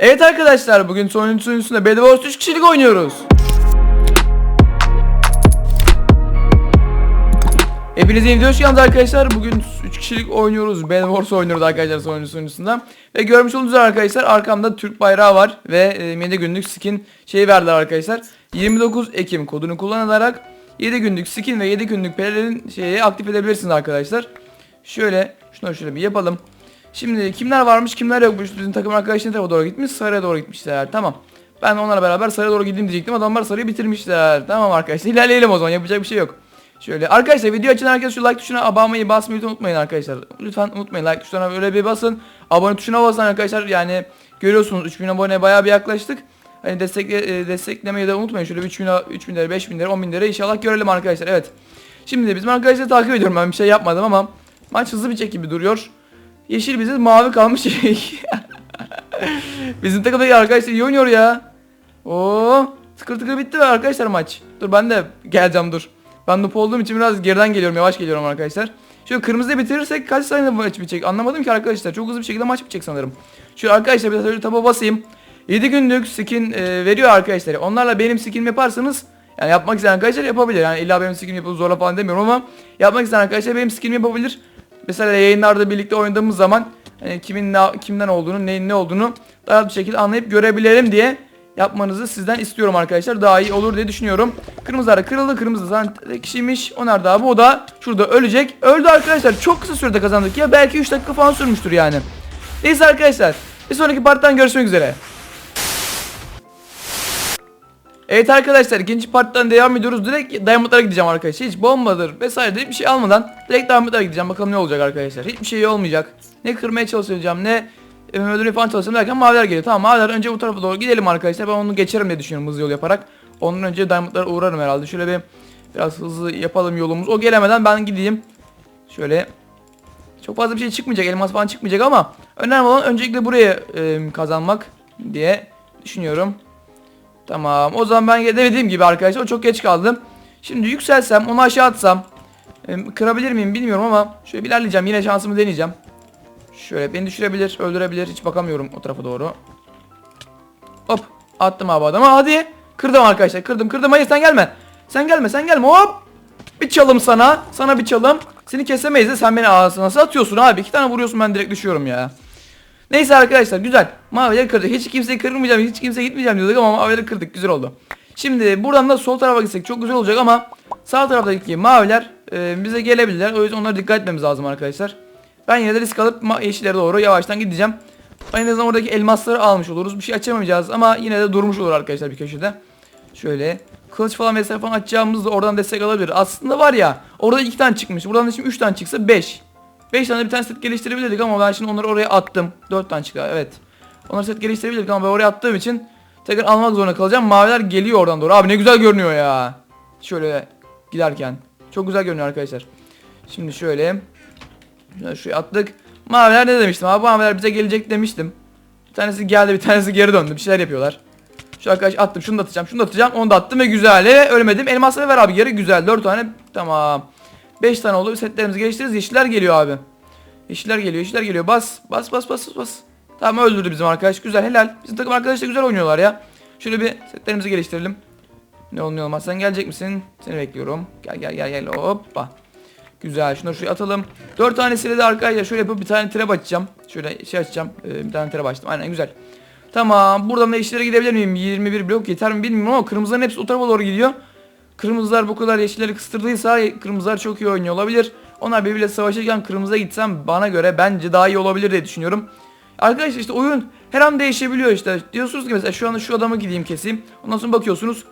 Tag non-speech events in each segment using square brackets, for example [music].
Evet arkadaşlar bugün sonuncu sunucusunda Bed Wars 3 kişilik oynuyoruz. Hepinize yeni hoş geldiniz arkadaşlar. Bugün 3 kişilik oynuyoruz. Bed Wars oynuyoruz arkadaşlar sonuncu sunucusunda. Ve görmüş olduğunuz arkadaşlar arkamda Türk bayrağı var. Ve e, 7 günlük skin şeyi verdiler arkadaşlar. 29 Ekim kodunu kullanarak 7 günlük skin ve 7 günlük pelelerin şeyi aktif edebilirsiniz arkadaşlar. Şöyle şunu şöyle bir yapalım. Şimdi kimler varmış kimler yokmuş bizim takım arkadaşların tarafa doğru gitmiş sarıya doğru gitmişler tamam. Ben onlarla beraber sarıya doğru gideyim diyecektim adamlar sarıyı bitirmişler. Tamam arkadaşlar ilerleyelim o zaman yapacak bir şey yok. Şöyle arkadaşlar video açın herkes şu like tuşuna abone basmayı unutmayın arkadaşlar. Lütfen unutmayın like tuşuna böyle bir basın. Abone tuşuna basın arkadaşlar yani görüyorsunuz 3000 abone bayağı bir yaklaştık. Hani destekle, e, desteklemeyi de unutmayın. Şöyle 3000 3000 lira, 5000 lira, 10000 lira inşallah görelim arkadaşlar. Evet. Şimdi bizim arkadaşları takip ediyorum. Ben bir şey yapmadım ama maç hızlı bitecek gibi duruyor. Yeşil bize mavi kalmış. [laughs] Bizim takımdaki arkadaşlar iyi oynuyor ya. Oo, tıkır tıkır bitti arkadaşlar maç. Dur ben de geleceğim dur. Ben noob olduğum için biraz geriden geliyorum yavaş geliyorum arkadaşlar. Şöyle kırmızıyı bitirirsek kaç saniyede maç bitecek anlamadım ki arkadaşlar. Çok hızlı bir şekilde maç bitecek sanırım. Şu arkadaşlar bir şöyle taba basayım. 7 günlük skin e, veriyor arkadaşlar. Onlarla benim skin yaparsanız yani yapmak isteyen arkadaşlar yapabilir. Yani illa benim skin yapıp zorla falan demiyorum ama yapmak isteyen arkadaşlar benim skin yapabilir. Mesela yayınlarda birlikte oynadığımız zaman hani kimin ne, kimden olduğunu, neyin ne olduğunu daha bir şekilde anlayıp görebilelim diye yapmanızı sizden istiyorum arkadaşlar. Daha iyi olur diye düşünüyorum. Kırmızılar kırıldı. Kırmızı zaten kişiymiş. Onar da abi o da şurada ölecek. Öldü arkadaşlar. Çok kısa sürede kazandık ya. Belki 3 dakika falan sürmüştür yani. Neyse arkadaşlar. Bir sonraki parttan görüşmek üzere. Evet arkadaşlar ikinci parttan devam ediyoruz. Direkt Diamond'lara gideceğim arkadaşlar. Hiç bombadır vesaire bir şey almadan direkt Diamond'lara gideceğim. Bakalım ne olacak arkadaşlar. Hiçbir şey olmayacak. Ne kırmaya çalışacağım ne e, öldürmeye falan çalışacağım derken maviler geliyor. Tamam maviler önce bu tarafa doğru gidelim arkadaşlar. Ben onu geçerim diye düşünüyorum hızlı yol yaparak. Ondan önce Diamond'lara uğrarım herhalde. Şöyle bir biraz hızlı yapalım yolumuz. O gelemeden ben gideyim. Şöyle çok fazla bir şey çıkmayacak. Elmas falan çıkmayacak ama önemli olan öncelikle buraya e, kazanmak diye düşünüyorum. Tamam. O zaman ben de dediğim gibi arkadaşlar çok geç kaldım. Şimdi yükselsem onu aşağı atsam kırabilir miyim bilmiyorum ama şöyle ilerleyeceğim. Yine şansımı deneyeceğim. Şöyle beni düşürebilir, öldürebilir. Hiç bakamıyorum o tarafa doğru. Hop. Attım abi adama. Hadi. Kırdım arkadaşlar. Kırdım, kırdım. Hayır sen gelme. Sen gelme, sen gelme. Hop. Bir çalım sana. Sana bir çalım. Seni kesemeyiz de sen beni ağzına nasıl atıyorsun abi? İki tane vuruyorsun ben direkt düşüyorum ya. Neyse arkadaşlar güzel. Mavileri kırdık. Hiç kimseyi kırmayacağım. Hiç kimseye gitmeyeceğim diyorduk ama mavileri kırdık. Güzel oldu. Şimdi buradan da sol tarafa gitsek çok güzel olacak ama sağ taraftaki maviler e, bize gelebilirler. O yüzden onlara dikkat etmemiz lazım arkadaşlar. Ben yine de risk alıp yeşillere doğru yavaştan gideceğim. En azından oradaki elmasları almış oluruz. Bir şey açamayacağız ama yine de durmuş olur arkadaşlar bir köşede. Şöyle kılıç falan vesaire falan açacağımızda oradan destek alabilir. Aslında var ya orada iki tane çıkmış. Buradan da şimdi üç tane çıksa beş. 5 tane bir tane set geliştirebilirdik ama ben şimdi onları oraya attım. 4 tane çıktı evet. Onları set geliştirebilirdik ama ben oraya attığım için tekrar almak zorunda kalacağım. Maviler geliyor oradan doğru. Abi ne güzel görünüyor ya. Şöyle giderken. Çok güzel görünüyor arkadaşlar. Şimdi şöyle. Şuraya attık. Maviler ne demiştim abi? Maviler bize gelecek demiştim. Bir tanesi geldi bir tanesi geri döndü. Bir şeyler yapıyorlar. Şu arkadaş attım şunu da atacağım şunu da atacağım. Onu da attım ve güzel. Ölmedim. Elmasları ver abi geri. Güzel. 4 tane. Tamam. 5 tane oldu. Setlerimizi geliştiririz. Yeşiller geliyor abi. Yeşiller geliyor. Yeşiller geliyor. Bas. Bas bas bas bas. Tamam öldürdü bizim arkadaş. Güzel helal. Bizim takım arkadaşlar güzel oynuyorlar ya. Şöyle bir setlerimizi geliştirelim. Ne olur ne olmaz. Sen gelecek misin? Seni bekliyorum. Gel gel gel gel. Hoppa. Güzel. Şunu şuraya atalım. 4 tanesiyle de arkadaşlar şöyle yapıp bir tane trap açacağım. Şöyle şey açacağım. Ee, bir tane trap açtım. Aynen güzel. Tamam. Buradan da yeşillere gidebilir miyim? 21 blok yeter mi bilmiyorum ama kırmızıların hepsi o tarafa doğru gidiyor. Kırmızılar bu kadar yeşilleri kıstırdıysa kırmızılar çok iyi oynuyor olabilir. Onlar birbiriyle savaşırken kırmızıya gitsem bana göre bence daha iyi olabilir diye düşünüyorum. Arkadaşlar işte oyun her an değişebiliyor işte. Diyorsunuz ki mesela şu anda şu adamı gideyim keseyim. Ondan sonra bakıyorsunuz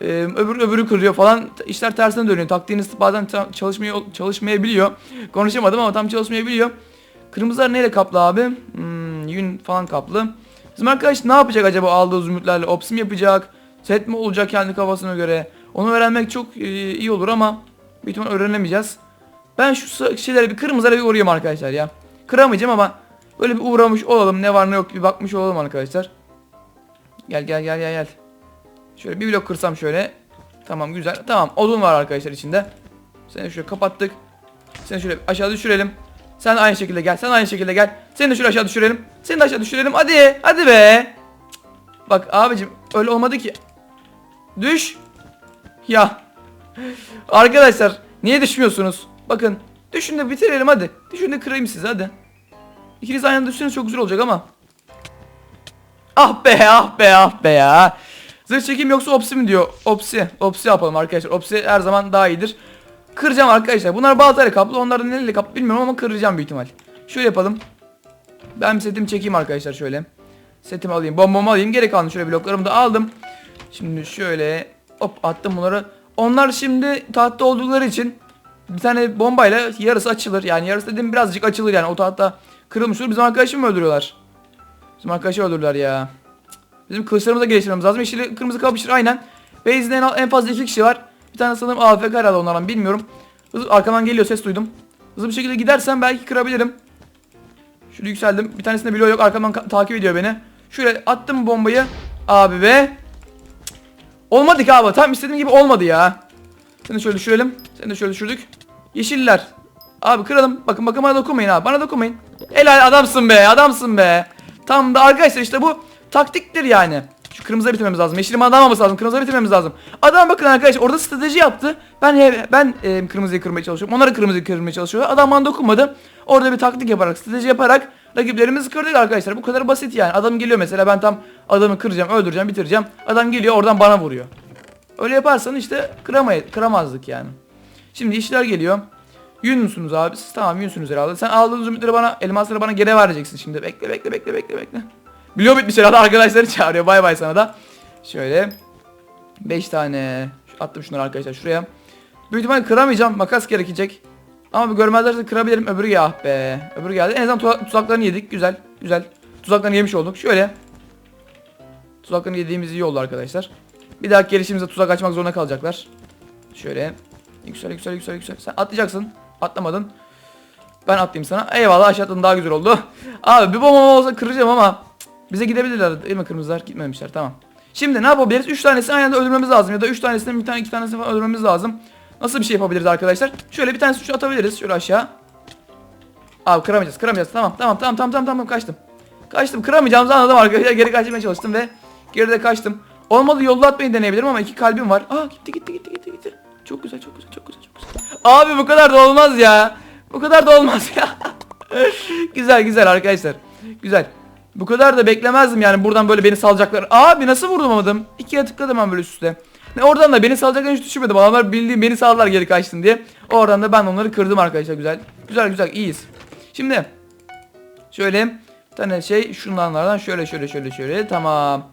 e, öbür öbürü kırıyor falan. İşler tersine dönüyor. Taktiğiniz bazen tam çalışmaya çalışmayabiliyor. Konuşamadım ama tam çalışmayabiliyor. Kırmızılar neyle kaplı abi? Hmm, yün falan kaplı. Bizim arkadaş ne yapacak acaba aldığı zümrütlerle? Ops mi yapacak? Set mi olacak kendi kafasına göre? Onu öğrenmek çok e, iyi olur ama büyük ihtimal öğrenemeyeceğiz. Ben şu şeylere bir kırmızılara bir uğrayayım arkadaşlar ya. Kıramayacağım ama böyle bir uğramış olalım. Ne var ne yok bir bakmış olalım arkadaşlar. Gel gel gel gel gel. Şöyle bir blok kırsam şöyle. Tamam güzel. Tamam odun var arkadaşlar içinde. Seni şöyle kapattık. Seni şöyle aşağı düşürelim. Sen aynı şekilde gel. Sen aynı şekilde gel. Seni de şöyle aşağı düşürelim. Seni de aşağı düşürelim. Hadi. Hadi be. Bak abicim öyle olmadı ki. Düş. Ya. Arkadaşlar niye düşmüyorsunuz? Bakın düşün de bitirelim hadi. Düşün de kırayım sizi hadi. İkiniz aynı anda çok güzel olacak ama. Ah be ah be ah be ya. Zırh çekim yoksa opsi mi diyor. Opsi. Opsi yapalım arkadaşlar. Opsi her zaman daha iyidir. Kıracağım arkadaşlar. Bunlar baltayla kaplı. Onlar da neyle kaplı bilmiyorum ama kıracağım büyük ihtimal. Şöyle yapalım. Ben setimi çekeyim arkadaşlar şöyle. Setimi alayım. Bombamı alayım. Geri kalan şöyle bloklarımı da aldım. Şimdi şöyle hop attım bunları. Onlar şimdi tahtta oldukları için bir tane bombayla yarısı açılır. Yani yarısı dediğim birazcık açılır yani. O tahta kırılmış olur. Bizim arkadaşı mı öldürüyorlar? Bizim arkadaşı öldürdüler ya. Bizim kılıçlarımızı geliştirmemiz lazım. Yeşil kırmızı kapışır aynen. Base'de en, en fazla iki kişi var. Bir tane sanırım AFK herhalde onlardan bilmiyorum. Hızlı, arkadan geliyor ses duydum. Hızlı bir şekilde gidersem belki kırabilirim. Şöyle yükseldim. Bir tanesinde bloğu yok. Arkamdan ka- takip ediyor beni. Şöyle attım bombayı. Abi be. Olmadı ki abi. Tam istediğim gibi olmadı ya. Seni şöyle düşürelim. Seni de şöyle düşürdük. Yeşiller. Abi kıralım. Bakın bakın bana dokunmayın abi. Bana dokunmayın. Helal adamsın be. Adamsın be. Tam da arkadaşlar işte bu taktiktir yani. Şu kırmızıya bitirmemiz lazım. Yeşilim adam olması lazım. Kırmızıya bitirmemiz lazım. Adam bakın arkadaşlar orada strateji yaptı. Ben ben e, kırmızıyı kırmaya çalışıyorum. Onlar da kırmızıyı kırmaya çalışıyor. Adam bana dokunmadı. Orada bir taktik yaparak, strateji yaparak rakiplerimizi kırdık arkadaşlar. Bu kadar basit yani. Adam geliyor mesela ben tam adamı kıracağım, öldüreceğim, bitireceğim. Adam geliyor oradan bana vuruyor. Öyle yaparsan işte kıramay kıramazdık yani. Şimdi işler geliyor. Yün müsünüz abi? Siz tamam yünsünüz herhalde. Sen aldığın zümrütleri bana, elmasları bana geri vereceksin şimdi. Bekle bekle bekle bekle bekle. Biliyor bitmiş herhalde arkadaşları çağırıyor. Bay bay sana da. Şöyle. 5 tane. Attım şunları arkadaşlar şuraya. Büyük ihtimalle kıramayacağım. Makas gerekecek. Ama görmezlerse kırabilirim. Öbürü ya ah be. Öbürü geldi. En azından tuza- tuzaklarını yedik. Güzel. Güzel. Tuzaklarını yemiş olduk. Şöyle. Tuzaklarını yediğimiz iyi oldu arkadaşlar. Bir dahaki gelişimizde tuzak açmak zorunda kalacaklar. Şöyle. Yüksel yüksel yüksel yüksel. Sen atlayacaksın. Atlamadın. Ben atlayayım sana. Eyvallah aşağı daha güzel oldu. Abi bir bomba olsa kıracağım ama bize gidebilirler değil mi kırmızılar? Gitmemişler tamam. Şimdi ne yapabiliriz? 3 tanesini aynı anda öldürmemiz lazım ya da 3 tanesini bir tane iki tanesini falan öldürmemiz lazım. Nasıl bir şey yapabiliriz arkadaşlar? Şöyle bir tane suçu atabiliriz şöyle aşağı. Abi kıramayacağız kıramayacağız tamam tamam tamam tamam tamam tamam kaçtım. Kaçtım kıramayacağımızı anladım arkadaşlar geri kaçmaya çalıştım ve geride kaçtım. Olmadı yolda atmayı deneyebilirim ama iki kalbim var. Aa gitti gitti gitti gitti gitti. Çok güzel çok güzel çok güzel çok güzel. Abi bu kadar da olmaz ya. Bu kadar da olmaz ya. [laughs] güzel güzel arkadaşlar. Güzel. Bu kadar da beklemezdim yani buradan böyle beni salacaklar. Abi nasıl vurdum amadım? İkiye tıkladım ben böyle üst üste. Ne oradan da beni salacaklar hiç düşünmedim. Adamlar bildiğim beni saldılar geri kaçtın diye. Oradan da ben onları kırdım arkadaşlar güzel. Güzel güzel iyiyiz. Şimdi şöyle bir tane şey şunlardan şöyle şöyle şöyle şöyle tamam.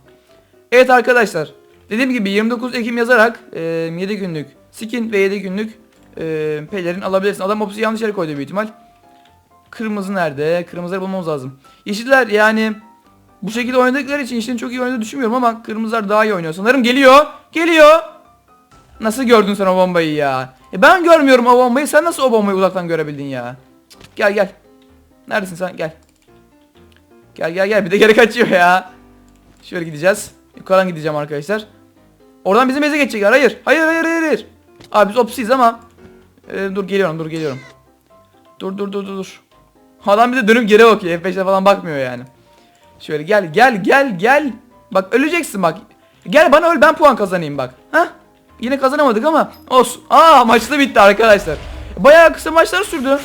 Evet arkadaşlar. Dediğim gibi 29 Ekim yazarak e, 7 günlük skin ve 7 günlük e, pelerin alabilirsin. Adam opsi yanlış yere koydu büyük ihtimal. Kırmızı nerede? Kırmızıları bulmamız lazım. Yeşiller yani bu şekilde oynadıkları için yeşilin çok iyi oynadığını düşünmüyorum ama kırmızılar daha iyi oynuyor. Sanırım geliyor. Geliyor. Nasıl gördün sen o bombayı ya? E ben görmüyorum o bombayı. Sen nasıl o bombayı uzaktan görebildin ya? Gel gel. Neredesin sen? Gel. Gel gel gel. Bir de geri kaçıyor ya. Şöyle gideceğiz. Yukarıdan gideceğim arkadaşlar. Oradan bizim eze geçecekler. Hayır. Hayır hayır hayır. hayır. Abi biz opsiyiz ama. Ee, dur geliyorum dur geliyorum. Dur dur dur dur dur. Adam bir de dönüp geri bakıyor. F5'e falan bakmıyor yani. Şöyle gel gel gel gel. Bak öleceksin bak. Gel bana öl ben puan kazanayım bak. Ha? Yine kazanamadık ama olsun. Aa maçta bitti arkadaşlar. Bayağı kısa maçlar sürdü.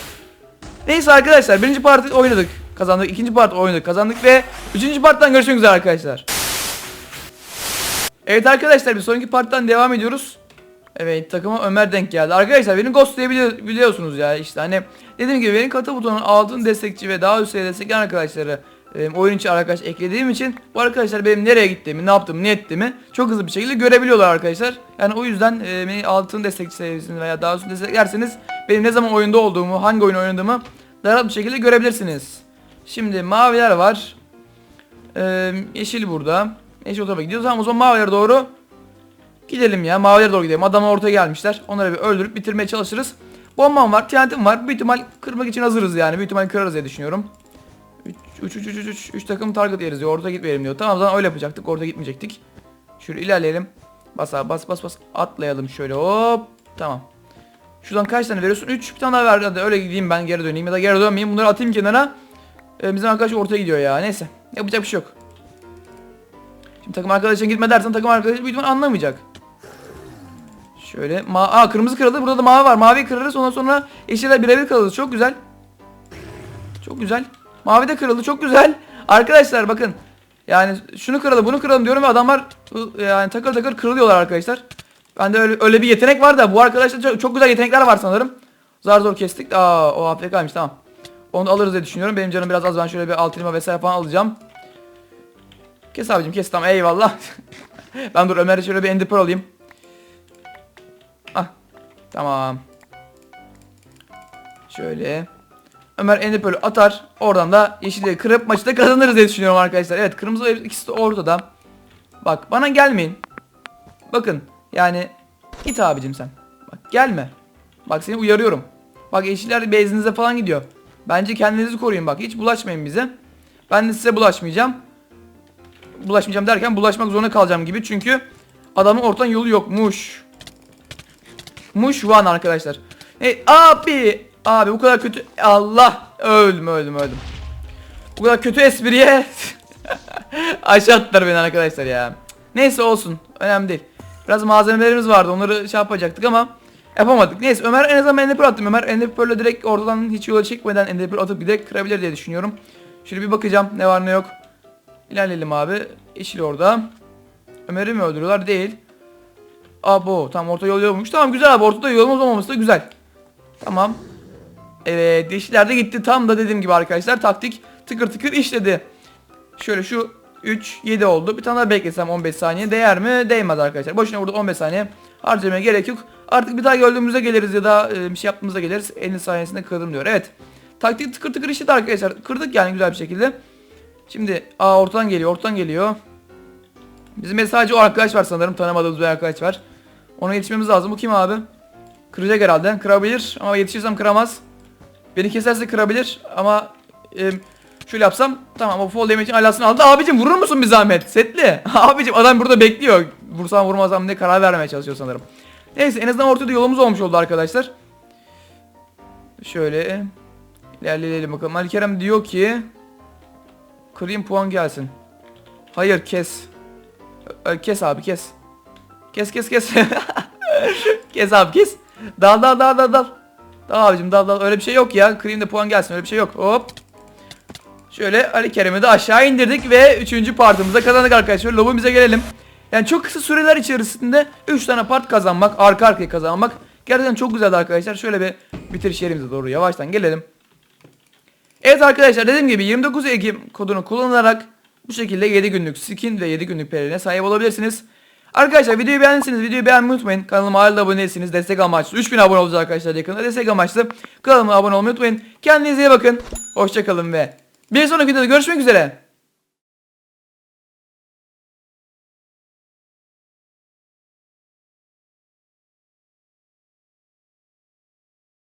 Neyse arkadaşlar birinci parti oynadık. Kazandık. ikinci part oynadık. Kazandık ve üçüncü parttan görüşmek üzere arkadaşlar. Evet arkadaşlar bir sonraki parttan devam ediyoruz. Evet takıma Ömer denk geldi. Arkadaşlar beni ghostlayabiliyor biliyorsunuz ya işte hani dediğim gibi benim katı butonun altın destekçi ve daha üst seviye destekleyen arkadaşları e, oyun içi arkadaş eklediğim için bu arkadaşlar benim nereye gittiğimi, ne yaptığımı, ne ettiğimi çok hızlı bir şekilde görebiliyorlar arkadaşlar. Yani o yüzden e, beni altın destekçi seviyesinde veya daha üst desteklerseniz benim ne zaman oyunda olduğumu, hangi oyun oynadığımı daha rahat bir şekilde görebilirsiniz. Şimdi maviler var. E, yeşil burada. Yeşil o tarafa gidiyoruz. Tamam o zaman mavilere doğru Gidelim ya mavilere doğru gidelim. Adamlar ortaya gelmişler. Onları bir öldürüp bitirmeye çalışırız. Bombam var, TNT'm var. Büyük ihtimal kırmak için hazırız yani. Büyük ihtimal kırarız diye düşünüyorum. 3 3 3 3 3 3 takım target yeriz diyor. Orta gitmeyelim diyor. Tamam o zaman öyle yapacaktık. Orta gitmeyecektik. Şöyle ilerleyelim. Bas bas bas bas. Atlayalım şöyle hop. Tamam. Şuradan kaç tane veriyorsun? 3 bir tane daha ver. Hadi öyle gideyim ben geri döneyim ya da geri dönmeyeyim. Bunları atayım kenara. Ee, bizim arkadaş ortaya gidiyor ya. Neyse. Yapacak bir şey yok. Şimdi takım arkadaşına gitme dersen takım arkadaşı büyük ihtimal anlamayacak. Şöyle ma Aa, kırmızı kırıldı. Burada da mavi var. Mavi kırarız. Ondan sonra yeşiller birebir kalırız. Çok güzel. Çok güzel. Mavi de kırıldı. Çok güzel. Arkadaşlar bakın. Yani şunu kıralım bunu kıralım diyorum ve adamlar yani takır takır kırılıyorlar arkadaşlar. Bende öyle, öyle bir yetenek var da bu arkadaşlar çok, çok güzel yetenekler var sanırım. Zar zor kestik. Aa o AFK'ymış tamam. Onu alırız diye düşünüyorum. Benim canım biraz az. Ben şöyle bir altınıma vesaire falan alacağım. Kes abicim kes tamam eyvallah. [laughs] ben dur Ömer'e şöyle bir ender alayım. Ah tamam. Şöyle. Ömer ender pearl'ü atar. Oradan da yeşilleri kırıp maçı da kazanırız diye düşünüyorum arkadaşlar. Evet kırmızı ikisi de ortada. Bak bana gelmeyin. Bakın yani git abicim sen. Bak gelme. Bak seni uyarıyorum. Bak yeşiller bezinize falan gidiyor. Bence kendinizi koruyun bak. Hiç bulaşmayın bize. Ben de size bulaşmayacağım. Bulaşmayacağım derken bulaşmak zorunda kalacağım gibi. Çünkü adamın ortadan yolu yokmuş. Muş one arkadaşlar. E, abi. Abi bu kadar kötü. Allah. Öldüm öldüm öldüm. Bu kadar kötü espriye. [laughs] Aşağı beni arkadaşlar ya. Neyse olsun. Önemli değil. Biraz malzemelerimiz vardı. Onları şey yapacaktık ama yapamadık. Neyse Ömer en azından Ender Pearl attım. Ömer Ender Pearl'le direkt oradan hiç yola çekmeden Ender Pearl atıp direkt kırabilir diye düşünüyorum. Şöyle bir bakacağım ne var ne yok. İlerleyelim abi. Yeşil orada. Ömer'i mi öldürüyorlar? Değil. Abo tam orta yol yolmuş. Tamam güzel abi ortada yolumuz olmaması da güzel. Tamam. Evet yeşiller de gitti. Tam da dediğim gibi arkadaşlar taktik tıkır tıkır işledi. Şöyle şu 3 7 oldu. Bir tane daha beklesem 15 saniye değer mi? Değmez arkadaşlar. Boşuna burada 15 saniye harcamaya gerek yok. Artık bir daha gördüğümüzde geliriz ya da e, bir şey yaptığımızda geliriz. 50 saniyesinde kırdım diyor. Evet. Taktik tıkır tıkır işledi arkadaşlar. Kırdık yani güzel bir şekilde. Şimdi aa ortadan geliyor, ortadan geliyor. Bizim de sadece o arkadaş var sanırım. Tanımadığımız bir arkadaş var. Ona yetişmemiz lazım. Bu kim abi? Kıracak herhalde. Kırabilir ama yetişirsem kıramaz. Beni keserse kırabilir ama e, şöyle yapsam tamam o fall damage'in alasını aldı. Abicim vurur musun bir zahmet? Setli. [laughs] Abicim adam burada bekliyor. Vursam vurmasam ne karar vermeye çalışıyor sanırım. Neyse en azından ortada yolumuz olmuş oldu arkadaşlar. Şöyle ilerleyelim bakalım. Ali Kerem diyor ki kırayım puan gelsin. Hayır kes. Kes abi kes. Kes kes kes. [laughs] kes abi kes. Dal dal dal dal dal. Dal abicim dal dal. Öyle bir şey yok ya. Da puan gelsin. Öyle bir şey yok. Hop. Şöyle Ali Kerem'i de aşağı indirdik ve 3. partımıza kazandık arkadaşlar. Lobimize gelelim. Yani çok kısa süreler içerisinde 3 tane part kazanmak, arka arkaya kazanmak gerçekten çok güzeldi arkadaşlar. Şöyle bir bitiriş yerimize doğru yavaştan gelelim. Evet arkadaşlar dediğim gibi 29 Ekim kodunu kullanarak bu şekilde 7 günlük skin ve 7 günlük pelerine sahip olabilirsiniz. Arkadaşlar videoyu beğendiyseniz videoyu beğenmeyi unutmayın. Kanalıma hala abone değilseniz destek amaçlı 3000 abone olacağız arkadaşlar yakında. Destek amaçlı kanalıma abone olmayı unutmayın. Kendinize iyi bakın. Hoşçakalın ve bir sonraki videoda görüşmek üzere.